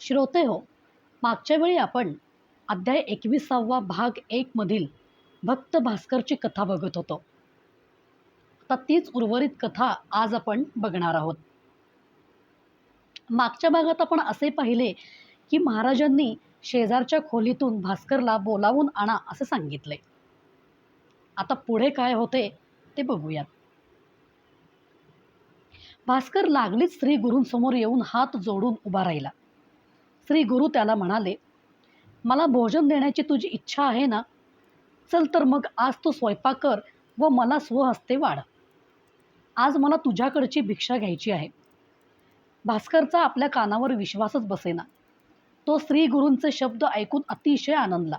श्रोते हो. मागच्या वेळी आपण अध्याय एकविसावा भाग एकमधील भक्त भास्करची कथा बघत होतो. आता तीच उर्वरित कथा आज आपण बघणार आहोत. मागच्या भागात आपण असे पाहिले की महाराजांनी शेजारच्या खोलीतून भास्करला बोलावून आणा असे सांगितले. आता पुढे काय होते ते बघूयात. भास्कर लागलीच श्री गुरूंसमोर येऊन हात जोडून उभा राहिला. श्री गुरु त्याला म्हणाले मला भोजन देण्याची तुझी इच्छा आहे ना? चल तर मग आज तू स्वयंपाक कर व मला स्वहस्ते वाढ. आज मला तुझ्याकडची भिक्षा घ्यायची आहे. भास्करचा आपल्या कानावर विश्वासच बसेना. तो श्री गुरूंचे शब्द ऐकून अतिशय आनंदला.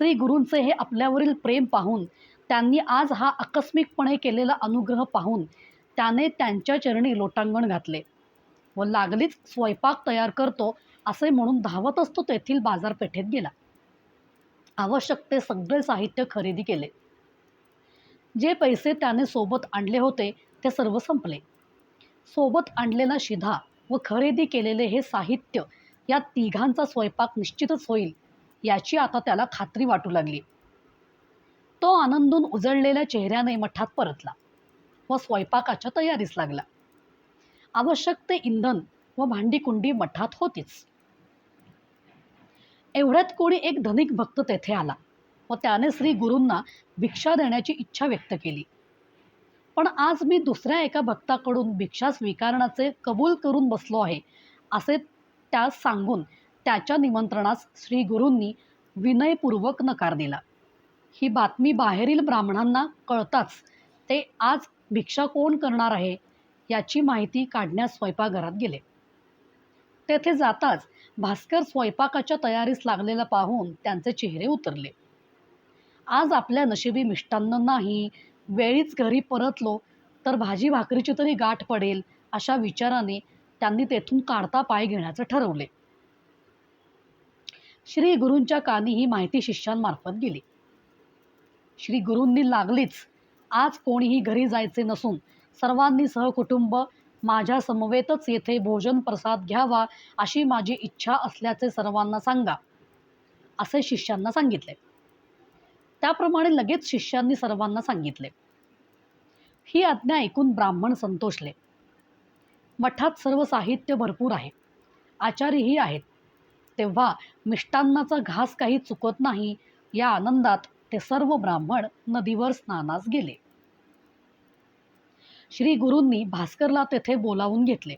श्री गुरूंचे हे आपल्यावरील प्रेम पाहून त्यांनी आज हा आकस्मिकपणे केलेला अनुग्रह पाहून त्याने त्यांच्या चरणी लोटांगण घातले व लागलीच स्वयंपाक तयार करतो असे म्हणून धावतच तो तेथील बाजारपेठेत गेला. आवश्यक ते सगळे साहित्य खरेदी केले. जे पैसे त्याने सोबत आणले होते ते सर्व संपले. सोबत आणलेला शिधा व खरेदी केलेले हे साहित्य या तिघांचा स्वयंपाक निश्चितच होईल याची आता त्याला खात्री वाटू लागली. तो आनंदून उजळलेल्या चेहऱ्याने मठात परतला व स्वयंपाकाच्या तयारीस लागला. आवश्यक ते इंधन व भांडीकुंडी मठात होतीच. एवढ्यात कोणी एक धनिक भक्त तेथे आला. व त्याने श्री गुरूंना भिक्षा देण्याची इच्छा व्यक्त केली. पण आज मी दुसऱ्या एका भक्ताकडून भिक्षा स्वीकारण्याचे कबूल करून बसलो आहे असे त्यास सांगून त्याच्या निमंत्रणास श्री गुरूंनी विनयपूर्वक नकार दिला. ही बातमी बाहेरील ब्राह्मणांना कळताच ते आज भिक्षा कोण करणार आहे याची माहिती काढण्यास स्वयंपाकघरात गेले. तेथे जाताच भास्कर स्वयंपाकाच्या तयारीस लागलेला पाहून त्यांचे चेहरे उतरले. आज आपल्या नशिबी मिष्टान्न नाही वेळीच घरी परतलो तर भाजी भाकरीची तरी गाठ पडेल अशा विचाराने त्यांनी तेथून काढता पाय घेण्याचे ठरवले. श्री गुरूंच्या कानी ही माहिती शिष्यांमार्फत गेली. श्री गुरूंनी लागलीच. आज कोणीही घरी जायचे नसून सर्वांनी सहकुटुंब माझ्या समवेतच येथे भोजन प्रसाद घ्यावा अशी माझी इच्छा असल्याचे सर्वांना सांगा असे शिष्यांना सांगितले. त्याप्रमाणे लगेच शिष्यांनी सर्वांना सांगितले. ही आज्ञा ऐकून ब्राह्मण संतोषले. मठात सर्व साहित्य भरपूर आहे. आचारीही आहेत. तेव्हा मिष्टान्नाचा घास काही चुकत नाही या आनंदात ते सर्व ब्राह्मण नदीवर स्नानास गेले. श्री गुरूंनी भास्करला तेथे बोलावून घेतले.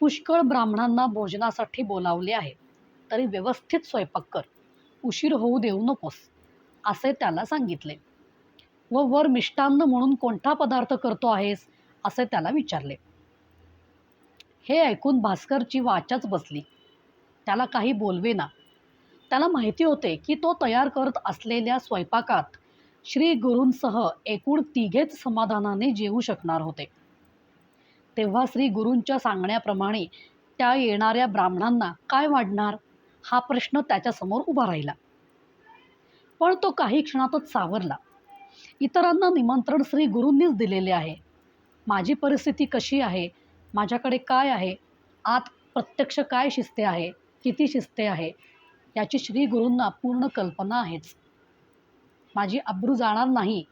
पुष्कळ ब्राह्मणांना भोजनासाठी बोलावले आहे. तरी व्यवस्थित स्वयंपाक कर. उशीर होऊ देऊ नकोस असे त्याला सांगितले. व वर मिष्टान्न म्हणून कोणता पदार्थ करतो आहेस? असे त्याला विचारले. हे ऐकून भास्करची वाचाच बसली. त्याला काही बोलवेना त्याला माहिती होते की तो तयार करत असलेल्या स्वयंपाकात श्री गुरूंसह एकूण तिघेच समाधानाने जेवू शकणार होते. तेव्हा श्री गुरूंच्या सांगण्याप्रमाणे त्या येणाऱ्या ब्राह्मणांना काय वाढणार हा प्रश्न त्याच्यासमोर उभा राहिला. पण तो काही क्षणातच सावरला. इतरांना निमंत्रण श्री गुरूंनीच दिलेले आहे. माझी परिस्थिती कशी आहे? माझ्याकडे काय आहे? आत प्रत्यक्ष काय शिस्ते आहे? किती शिस्ते आहे? याची श्री गुरूंना पूर्ण कल्पना आहेच. माझी अब्रू जाणार नाही.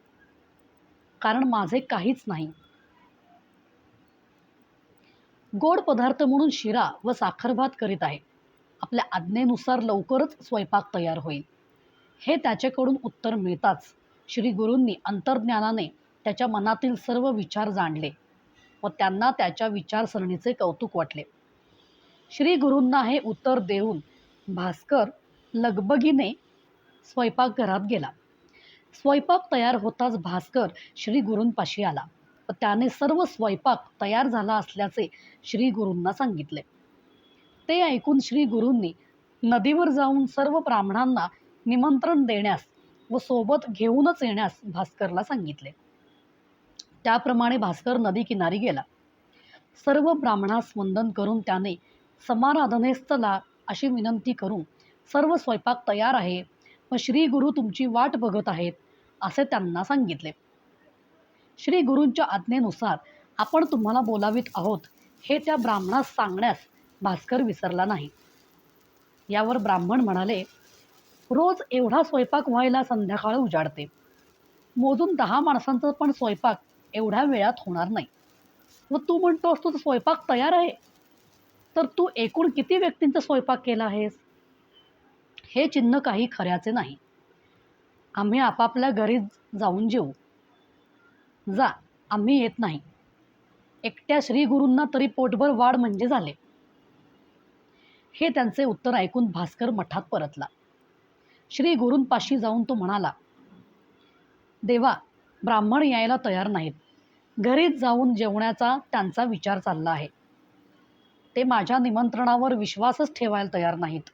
कारण माझे काहीच नाही. गोड पदार्थ म्हणून शिरा व साखरभात करीत आहे. आपल्या आज्ञेनुसार लवकरच स्वयंपाक तयार होईल. हे त्याच्याकडून उत्तर मिळताच श्री गुरूंनी अंतर्ज्ञानाने त्याच्या मनातील सर्व विचार जाणले व त्यांना त्याच्या विचारसरणीचे कौतुक वाटले. श्री गुरूंना हे उत्तर देऊन भास्कर लगबगीने स्वयंपाकघरात गेला. स्वयंपाक तयार होताच भास्कर श्री गुरूंपाशी आला. व त्याने सर्व स्वयंपाक तयार झाला असल्याचे श्री गुरूंना सांगितले. ते ऐकून श्री गुरूंनी नदीवर जाऊन सर्व ब्राह्मणांना निमंत्रण देण्यास व सोबत घेऊनच येण्यास भास्करला सांगितले. त्याप्रमाणे भास्कर नदी किनारी गेला. सर्व ब्राह्मणास वंदन करून त्याने समाराधनेस्तला अशी विनंती करून सर्व स्वयंपाक तयार आहे. व श्री गुरु तुमची वाट बघत आहेत असे त्यांना सांगितले. श्री गुरूंच्या आज्ञेनुसार आपण तुम्हाला बोलावित आहोत हे त्या ब्राह्मणास सांगण्यास भास्कर विसरला नाही. यावर ब्राह्मण म्हणाले रोज एवढा स्वयंपाक व्हायला संध्याकाळ उजाडते. मोजून दहा माणसांचा पण स्वयंपाक एवढ्या वेळात होणार नाही. व तू म्हणतोस तुझा स्वयंपाक तयार आहे? तर तू एकूण किती व्यक्तींचा स्वयंपाक केला आहेस? हे चिन्ह काही खऱ्याचे नाही. आम्ही आपापल्या घरी जाऊन जेवू जा आम्ही येत नाही. एकट्या श्रीगुरूंना तरी पोटभर वाढ म्हणजे झाले. हे त्यांचे उत्तर ऐकून भास्कर मठात परतला. श्री गुरूंपाशी जाऊन तो म्हणाला देवा ब्राह्मण यायला तयार नाहीत. घरीच जाऊन जेवण्याचा त्यांचा विचार चालला आहे. ते माझ्या निमंत्रणावर विश्वासच ठेवायला तयार नाहीत.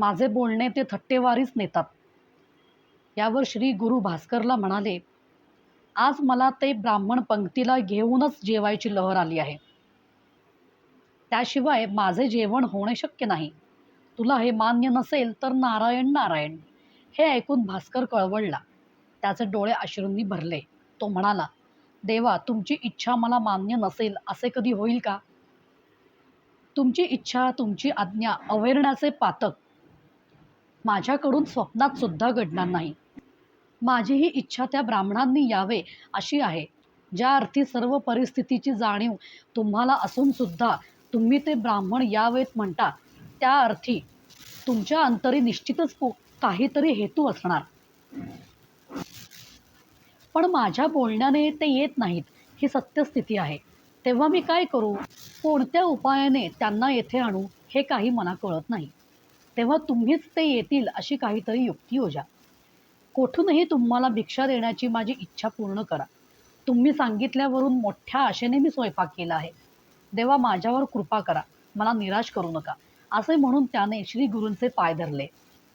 माझे बोलणे ते थट्टेवारीच नेतात. यावर श्री गुरु भास्करला म्हणाले आज मला ते ब्राह्मण पंक्तीला घेऊनच जेवायची लहर आली आहे. त्याशिवाय माझे जेवण होणे शक्य नाही. तुला हे मान्य नसेल तर नारायण नारायण. हे ऐकून भास्कर कळवळला. त्याचे डोळे अश्रूंनी भरले. तो म्हणाला देवा तुमची इच्छा मला मान्य नसेल असे कधी होईल का? तुमची इच्छा तुमची आज्ञा अवेरण्याचे पातक माझ्याकडून स्वप्नात सुद्धा घडणार नाही. माझी ही इच्छा त्या ब्राह्मणांनी यावे अशी आहे. ज्या अर्थी सर्व परिस्थितीची जाणीव तुम्हाला असून सुद्धा तुम्ही ते ब्राह्मण यावेत म्हणता त्या अर्थी तुमच्या अंतरी निश्चितच काहीतरी हेतू असणार. पण माझ्या बोलण्याने ते येत नाहीत ही सत्यस्थिती आहे. तेव्हा मी काय करू? कोणत्या उपायाने त्यांना येथे आणू हे काही मला कळत नाही. तेव्हा तुम्हीच ते येतील अशी काहीतरी युक्ती हो योजा कोठूनही तुम्हाला भिक्षा देण्याची माझी इच्छा पूर्ण करा. तुम्ही सांगितल्यावरून मोठ्या आशेने मी स्वयंपाक केला आहे. देवा माझ्यावर कृपा करा. मला निराश करू नका. असे म्हणून त्याने श्री गुरूंचे पाय धरले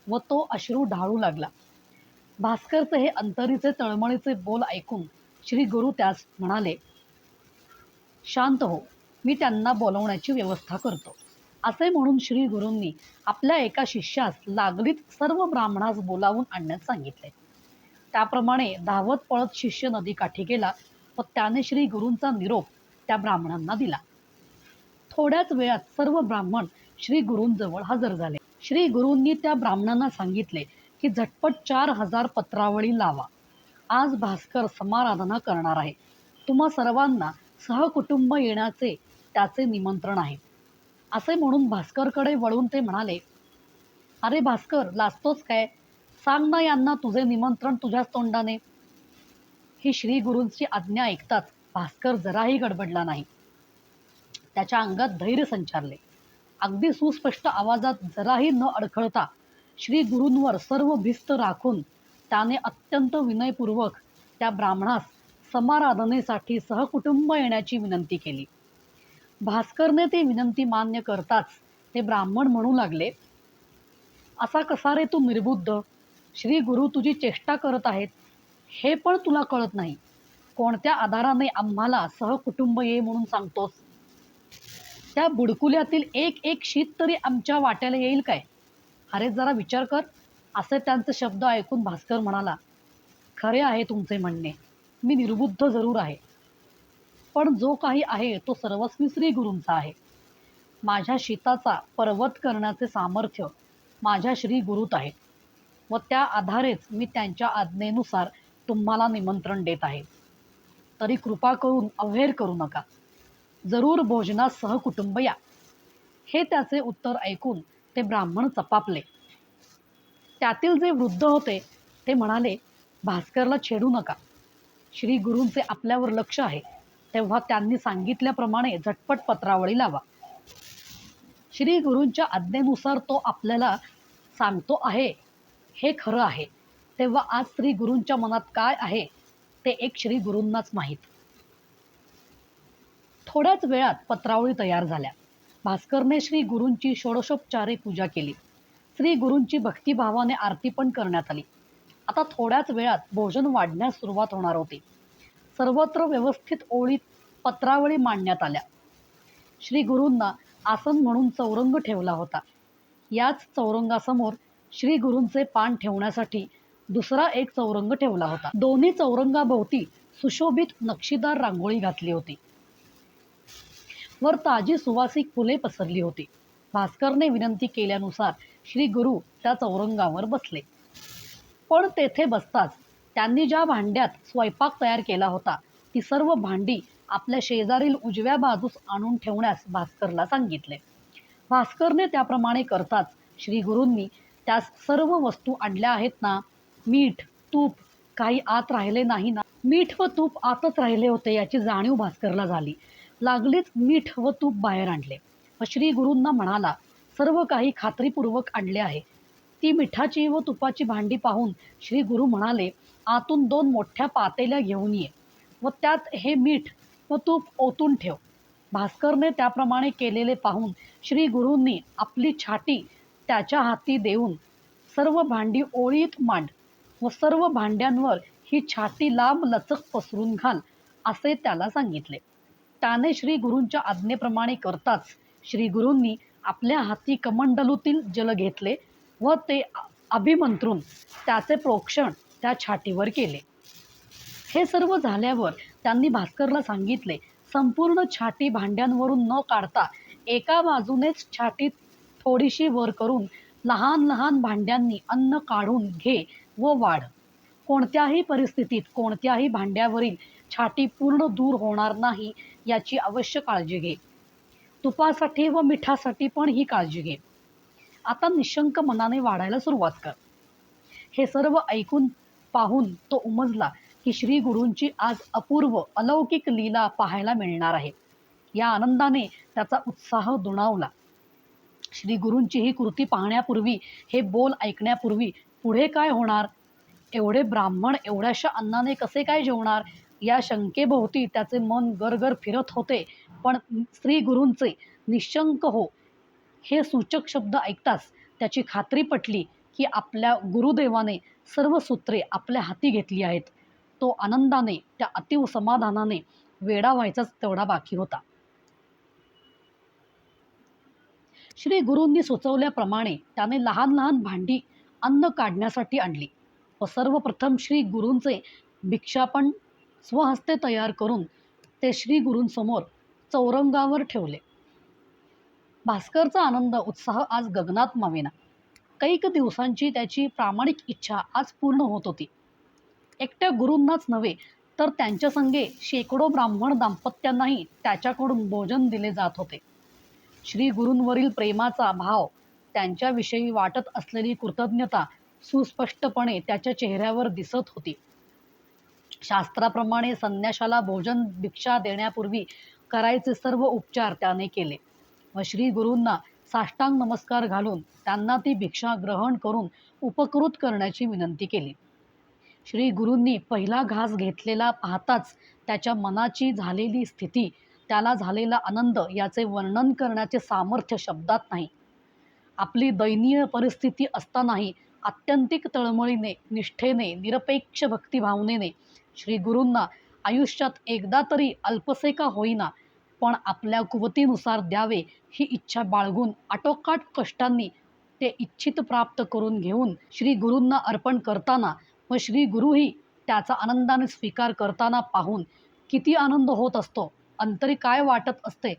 व तो अश्रू ढाळू लागला. भास्करचे हे अंतरीचे तळमळीचे बोल ऐकून श्री गुरु त्यास म्हणाले शांत हो. मी त्यांना बोलवण्याची व्यवस्था करतो. असे म्हणून श्री गुरूंनी आपल्या एका शिष्यास लागलीत सर्व ब्राह्मणास बोलावून आणण्यास सांगितले. त्याप्रमाणे धावत पळत शिष्य नदीकाठी गेला व त्याने श्री गुरूंचा निरोप त्या ब्राह्मणांना दिला. थोड्याच वेळात सर्व ब्राह्मण श्री गुरूंजवळ हजर झाले. श्री गुरूंनी त्या ब्राह्मणांना सांगितले की झटपट चार हजार पत्रावळी लावा. आज भास्कर समाराधना करणार आहे. तुम्हा सर्वांना सहकुटुंब येण्याचे त्याचे निमंत्रण आहे. असे म्हणून भास्करकडे वळून ते म्हणाले अरे भास्कर लाजतोच काय? सांग ना यांना तुझे निमंत्रण तुझ्याच तोंडाने. ही श्री गुरूंची आज्ञा ऐकताच भास्कर जराही गडबडला नाही. त्याच्या अंगात धैर्य संचारले. अगदी सुस्पष्ट आवाजात जराही न अडखळता श्री गुरूंवर सर्व भिस्त राखून त्याने अत्यंत विनयपूर्वक त्या ब्राह्मणास समाराधनेसाठी सहकुटुंब येण्याची विनंती केली. भास्करने ती विनंती मान्य करताच ते ब्राह्मण म्हणू लागले. असा कसा रे तू निर्बुद्ध? श्री गुरु तुझी चेष्टा करत आहेत. हे पण तुला कळत नाही. कोणत्या आधाराने आम्हाला सहकुटुंब ये म्हणून सांगतोस? त्या बुडकुल्यातील एक एक शीत तरी आमच्या वाट्याला येईल काय? अरे जरा विचार कर. असे त्यांचे शब्द ऐकून भास्कर म्हणाला खरे आहे तुमचे म्हणणे. मी निर्बुद्ध जरूर आहे. पण जो काही आहे तो सर्वस्वी श्री गुरूंचा आहे. माझ्या शीताचा पर्वत करण्याचे सामर्थ्य माझ्या श्री गुरुत आहे. व त्या आधारेच मी त्यांच्या आज्ञेनुसार तुम्हाला निमंत्रण देत आहे. तरी कृपा करून अव्हेर करू नका. जरूर भोजनात सहकुटुंब या. हे त्याचे उत्तर ऐकून ते ब्राह्मण चपापले. त्यातील जे वृद्ध होते ते म्हणाले भास्करला छेडू नका. श्री गुरूंचे आपल्यावर लक्ष आहे. तेव्हा त्यांनी सांगितल्याप्रमाणे झटपट पत्रावळी लावा. श्री गुरूंच्या आज्ञेनुसार तो आपल्याला सांगतो आहे हे खरं आहे. तेव्हा आज श्री गुरूंच्या मनात काय आहे ते एक श्री गुरूंनाच माहीत. थोड्याच वेळात पत्रावळी तयार झाल्या. भास्करने श्री गुरूंची षोडशोपचारे पूजा केली. श्री गुरूंची भक्तिभावाने आरती पण करण्यात आली. आता थोड्याच वेळात भोजन वाढण्यास सुरुवात होणार होती. सर्वत्र व्यवस्थित ओळीत पत्रावळी मांडण्यात आल्या. श्री गुरूंना आसन म्हणून चौरंग ठेवला होता. याच चौरंगासमोर श्री गुरूंचे पान ठेवण्यासाठी दुसरा एक चौरंग ठेवला होता. दोन्ही चौरंगाभोवती सुशोभित नक्षीदार रांगोळी घातली होती. वर ताजी सुवासिक फुले पसरली होती. भास्करने विनंती केल्यानुसार श्री गुरु त्या चौरंगावर बसले. पण तेथे बसताच त्यांनी ज्या भांड्यात स्वयंपाक तयार केला होता ती सर्व भांडी आपल्या शेजारील उजव्या बाजूस आणून ठेवण्यास भास्करला सांगितले. भास्करने त्याप्रमाणे करताच श्री गुरूंनी त्यास सर्व वस्तू आणल्या आहेत ना? मीठ तूप काही आत राहिले नाही ना? मीठ व तूप आतच राहिले होते याची जाणीव भास्करला झाली. लागलीच मीठ व तूप बाहेर आणले. व श्री गुरूंना म्हणाला सर्व काही खात्रीपूर्वक आणले आहे. ती मिठाची व तुपाची भांडी पाहून श्री गुरु म्हणाले आतून दोन मोठ्या पातेल्या घेऊन ये व त्यात हे मीठ व तूप ओतून ठेव. भास्करने त्याप्रमाणे केलेले पाहून श्री गुरूंनी आपली छाटी त्याच्या हाती देऊन सर्व भांडी ओळीत मांड व सर्व भांड्यांवर ही छाती लांब लचक पसरून घाल असे त्याला सांगितले. त्याने श्री गुरूंच्या आज्ञेप्रमाणे करताच श्री गुरूंनी आपल्या हाती कमंडलूतील जल घेतले व ते अभिमंत्रून त्याचे प्रोक्षण त्या छाटीवर केले. हे सर्व झाल्यावर त्यांनी भास्करला सांगितले संपूर्ण छाटी भांड्यांवरून न काढता एका बाजूनेच छाटी थोडीशी वर करून लहान लहान भांड्यांनी अन्न काढून घे व वाढ. कोणत्याही परिस्थितीत कोणत्याही भांड्यावरील छाटी पूर्ण दूर होणार नाही याची अवश्य काळजी घे. तुपासाठी व मिठासाठी पण ही काळजी घे. आता निशंक मनाने वाढायला सुरुवात कर. हे सर्व ऐकून पाहून तो उमजला की श्री गुरूंची आज अपूर्व अलौकिक लीला पाहायला मिळणार आहे. या आनंदाने त्याचा उत्साह दुणावला. श्री गुरूंची ही कृती पाहण्यापूर्वी हे बोल ऐकण्यापूर्वी पुढे काय होणार? एवढे ब्राह्मण एवढ्याशा अन्नाने कसे काय जेवणार? या शंकेभोवती त्याचे मन गरगर फिरत होते. पण श्री गुरूंचे निशंक हो हे सूचक शब्द ऐकताच त्याची खात्री पटली की आपल्या गुरुदेवाने सर्व सूत्रे आपल्या हाती घेतली आहेत. तो आनंदाने त्या अतिव समाधानाने वेडा व्हायचाच तेवढा बाकी होता. श्री गुरूंनी सुचवल्याप्रमाणे त्याने लहान लहान भांडी अन्न काढण्यासाठी आणली. व सर्वप्रथम श्री गुरूंचे भिक्षापण स्वहस्ते तयार करून ते श्री गुरूंसमोर चौरंगावर ठेवले. भास्करचा आनंद उत्साह आज गगनात मावेना. कैक दिवसांची त्याची प्रामाणिक इच्छा आज पूर्ण होत होती. एकट्या गुरूंनाच नव्हे तर त्यांच्या संगे शेकडो ब्राह्मण दाम्पत्यांनाही त्याच्याकडून भोजन दिले जात होते. श्री गुरूंवरील प्रेमाचा भाव त्यांच्याविषयी वाटत असलेली कृतज्ञता सुस्पष्टपणे त्याच्या चेहऱ्यावर दिसत होती. शास्त्राप्रमाणे संन्याशाला भोजन भिक्षा देण्यापूर्वी करायचे सर्व उपचार त्याने केले. व श्री गुरूंना साष्टांग नमस्कार घालून त्यांना ती भिक्षा ग्रहण करून उपकृत करण्याची विनंती केली. श्री गुरूंनी पहिला घास घेतलेला पाहताच त्याच्या मनाची झालेली स्थिती त्याला झालेला आनंद याचे वर्णन करण्याचे सामर्थ्य शब्दात नाही. आपली दयनीय परिस्थिती असतानाही आत्यंतिक तळमळीने निष्ठेने निरपेक्ष भक्तिभावनेने श्री गुरूंना आयुष्यात एकदा तरी अल्पसे का होईना पण आपल्या कुवतीनुसार द्यावे ही इच्छा बाळगून आटोकाट कष्टांनी ते इच्छित प्राप्त करून घेऊन श्री गुरूंना अर्पण करताना व श्री गुरुही त्याचा आनंदाने स्वीकार करताना पाहून किती आनंद होत असतो अंतरी काय वाटत असते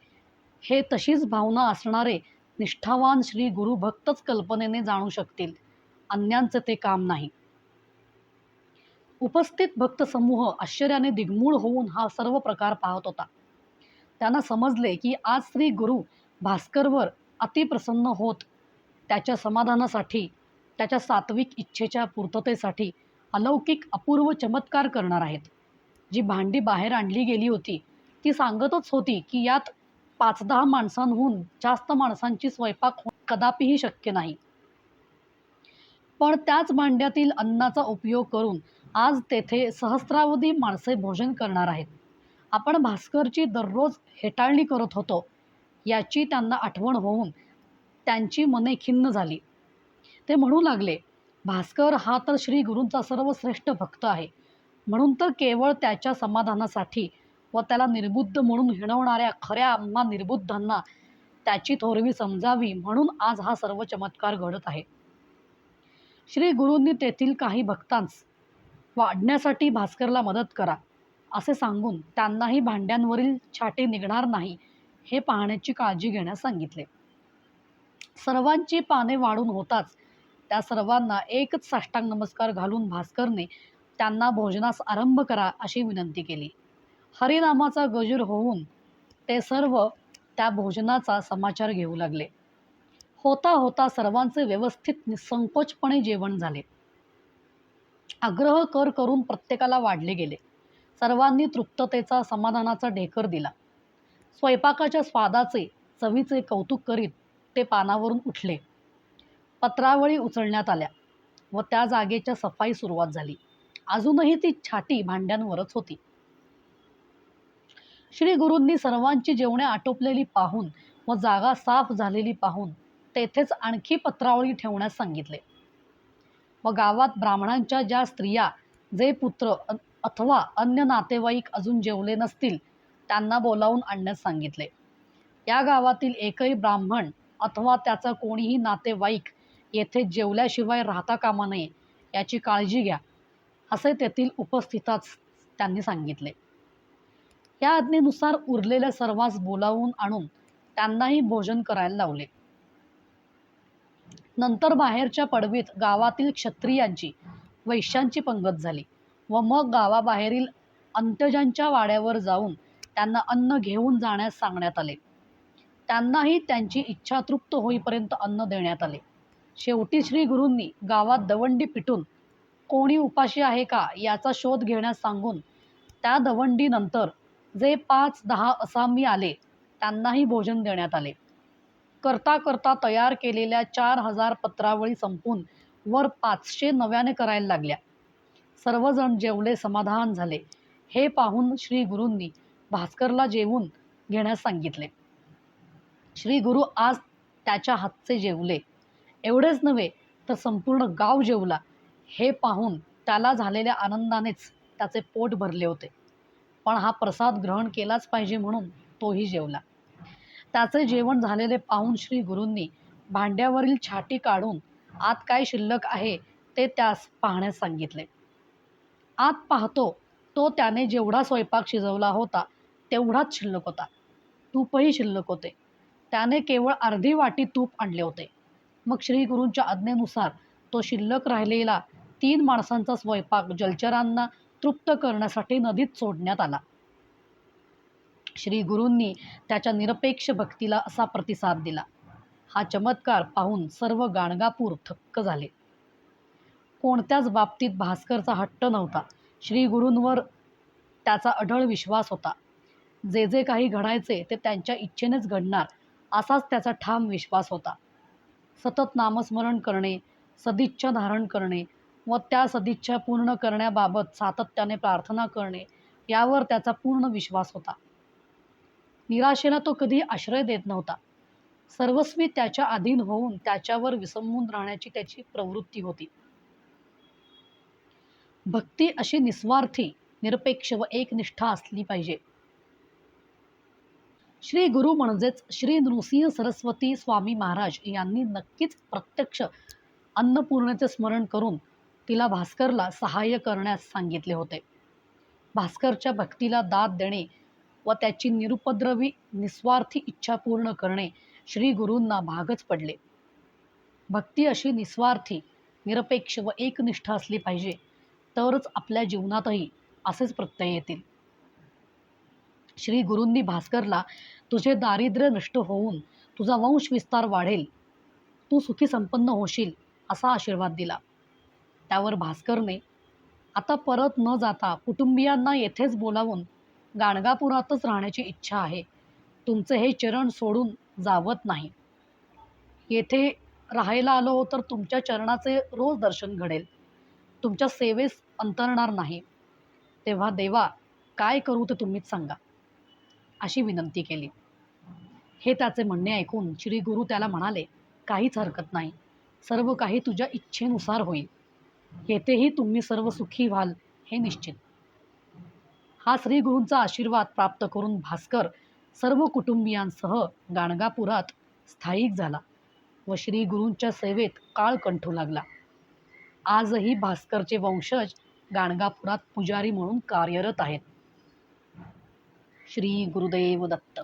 हे तशीच भावना असणारे निष्ठावान श्री गुरु भक्तच कल्पनेने जाणू शकतील. अन्यांचे ते काम नाही. उपस्थित भक्त समूह आश्चर्याने दिग्मूळ होऊन हा सर्व प्रकार पाहत होता. त्यांना समजले की आज श्री गुरु भास्करवर अतिप्रसन्न होत. त्याच्या समाधानासाठी त्याच्या सात्विक इच्छेच्या पूर्ततेसाठी अलौकिक अपूर्व चमत्कार करणार आहेत. जी भांडी बाहेर आणली गेली होती ती सांगतच होती की यात पाच दहा माणसांहून जास्त माणसांची स्वयंपाक हो कदापिही शक्य नाही. पण त्याच भांड्यातील अन्नाचा उपयोग करून आज तेथे सहस्रावधी माणसे भोजन करणार आहेत. आपण भास्करची दररोज हेटाळणी करत होतो याची त्यांना आठवण होऊन त्यांची मने खिन्न झाली. ते म्हणू लागले भास्कर हा तर श्री गुरूंचा सर्वश्रेष्ठ भक्त आहे. म्हणून तर केवळ त्याच्या समाधानासाठी व त्याला निर्बुद्ध म्हणून हिणवणाऱ्या खऱ्या आम्हा निर्बुद्धांना त्याची थोरवी समजावी म्हणून आज हा सर्व चमत्कार घडत आहे. श्री गुरूंनी तेथील काही भक्तांस वाढण्यासाठी भास्करला मदत करा. असे सांगून त्यांनाही भांड्यांवरील छाटे निघणार नाही हे पाहण्याची काळजी घेण्यास सांगितले. सर्वांची पाने वाढून होताच त्या सर्वांना एकच साष्टांग नमस्कार घालून भास्करने त्यांना भोजनास आरंभ करा अशी विनंती केली. हरिनामाचा गजूर होऊन ते सर्व त्या भोजनाचा समाचार घेऊ लागले. होता होता सर्वांचे व्यवस्थित निसंकोचपणे जेवण झाले. आग्रह कर करून प्रत्येकाला वाढले गेले. सर्वांनी तृप्ततेचा समाधानाचा ढेकर दिला. स्वयंपाकाच्या स्वादाचे चवीचे कौतुक करीत ते पानावरून उठले. पत्रावळी उचलण्यात आल्या व त्या जागेच्या सफाई सुरुवात झाली. अजूनही ती छाटी भांड्यांवरच होती. श्री गुरूंनी सर्वांची जेवणे आटोपलेली पाहून व जागा साफ झालेली पाहून तेथेच आणखी पत्रावळी ठेवण्यास सांगितले. व गावात ब्राह्मणांच्या ज्या स्त्रिया जे पुत्र अथवा अन्य नातेवाईक अजून जेवले नसतील त्यांना बोलावून आणण्यास सांगितले. या गावातील एकही ब्राह्मण अथवा त्याचा कोणीही नातेवाईक येथे जेवल्याशिवाय राहता कामा नये याची काळजी घ्या असे तेथील उपस्थिताच त्यांनी सांगितले. या आज्ञेनुसार उरलेल्या सर्वांस बोलावून आणून त्यांनाही भोजन करायला लावले. नंतर बाहेरच्या पडवीत गावातील क्षत्रियांची वैश्यांची पंगत झाली. व मग गावाबाहेरील अंत्यजांच्या वाड्यावर जाऊन त्यांना अन्न घेऊन जाण्यास सांगण्यात आले. त्यांनाही त्यांची इच्छा तृप्त होईपर्यंत अन्न देण्यात आले. शेवटी श्री गुरूंनी गावात दवंडी पिटून कोणी उपाशी आहे का याचा शोध घेण्यास सांगून त्या दवंडीनंतर जे पाच दहा असामी आले त्यांनाही भोजन देण्यात आले. करता करता तयार केलेल्या चार हजार पत्रावळी संपून वर पाचशे नव्याने करायला लागल्या. सर्वजण जेवले समाधान झाले. हे पाहून श्री गुरूंनी भास्करला जेवून घेण्यास सांगितले. श्री गुरु आज त्याच्या हातचे जेवले. एवढेच नव्हे तर संपूर्ण गाव जेवला. हे पाहून त्याला झालेल्या आनंदानेच त्याचे पोट भरले होते. पण हा प्रसाद ग्रहण केलाच पाहिजे म्हणून तोही जेवला. त्याचे जेवण झालेले पाहून श्री गुरूंनी भांड्यावरील छाटी काढून आत काय शिल्लक आहे ते त्यास पाहण्यास सांगितले. आत पाहतो तो त्याने जेवढा स्वयंपाक शिजवला होता तेवढाच शिल्लक होता. तूपही शिल्लक होते. त्याने केवळ अर्धी वाटी तूप आणले होते. मग श्री गुरूंच्या आज्ञेनुसार तो शिल्लक राहिलेला तीन माणसांचा स्वयंपाक जलचरांना तृप्त करण्यासाठी नदीत सोडण्यात आला. श्री गुरूंनी त्याच्या निरपेक्ष भक्तीला असा प्रतिसाद दिला. हा चमत्कार पाहून सर्व गाणगापूर थक्क झाले. कोणत्याच बाबतीत भास्करचा हट्ट नव्हता. श्री गुरूंवर त्याचा अढळ विश्वास होता. जे जे काही घडायचे ते त्यांच्या इच्छेनेच घडणार असाच त्याचा ठाम विश्वास होता. सतत नामस्मरण करणे सदिच्छा धारण करणे व त्या सदिच्छा पूर्ण करण्याबाबत सातत्याने प्रार्थना करणे यावर त्याचा पूर्ण विश्वास होता. निराशेला तो कधी आश्रय देत नव्हता. सर्वस्वी त्याच्या अधीन होऊन त्याच्यावर विसंबून राहण्याची त्याची प्रवृत्ती होती. भक्ती अशी निस्वार्थी निरपेक्ष व एकनिष्ठा असली पाहिजे. श्री गुरु म्हणजेच श्री नृसिंह सरस्वती स्वामी महाराज यांनी नक्कीच प्रत्यक्ष अन्नपूर्णेचे स्मरण करून तिला भास्करला सहाय्य करण्यास सांगितले होते. भास्करच्या भक्तीला दाद देणे व त्याची निरुपद्रवी निस्वार्थी इच्छा पूर्ण करणे श्री गुरूंना भागच पडले. भक्ती अशी निस्वार्थी निरपेक्ष व एकनिष्ठ असली पाहिजे. तरच आपल्या जीवनातही असेच प्रत्यय येतील. श्री गुरूंनी भास्करला तुझे दारिद्र्य नष्ट होऊन तुझा वंश विस्तार वाढेल. तू सुखी संपन्न होशील असा आशीर्वाद दिला. त्यावर भास्करने आता परत न जाता कुटुंबियांना येथेच बोलावून गाणगापुरातच राहण्याची इच्छा आहे. तुमचे हे चरण सोडून जावत नाही. येथे राहायला आलो तर तुमच्या चरणाचे रोज दर्शन घडेल. तुमच्या सेवेस अंतरणार नाही. तेव्हा देवा काय करू ते तुम्हीच सांगा. अशी विनंती केली. हे त्याचे म्हणणे ऐकून श्री गुरु त्याला म्हणाले काहीच हरकत नाही. सर्व काही तुझ्या इच्छेनुसार होईल. येथेही तुम्ही सर्व सुखी व्हाल हे निश्चित. हा श्री गुरूंचा आशीर्वाद प्राप्त करून भास्कर सर्व कुटुंबियांसह गाणगापुरात स्थायिक झाला व श्री गुरूंच्या सेवेत काळ कंठू लागला. आजही भास्करचे वंशज गाणगापुरात पुजारी म्हणून कार्यरत आहेत. श्री गुरुदेव दत्त.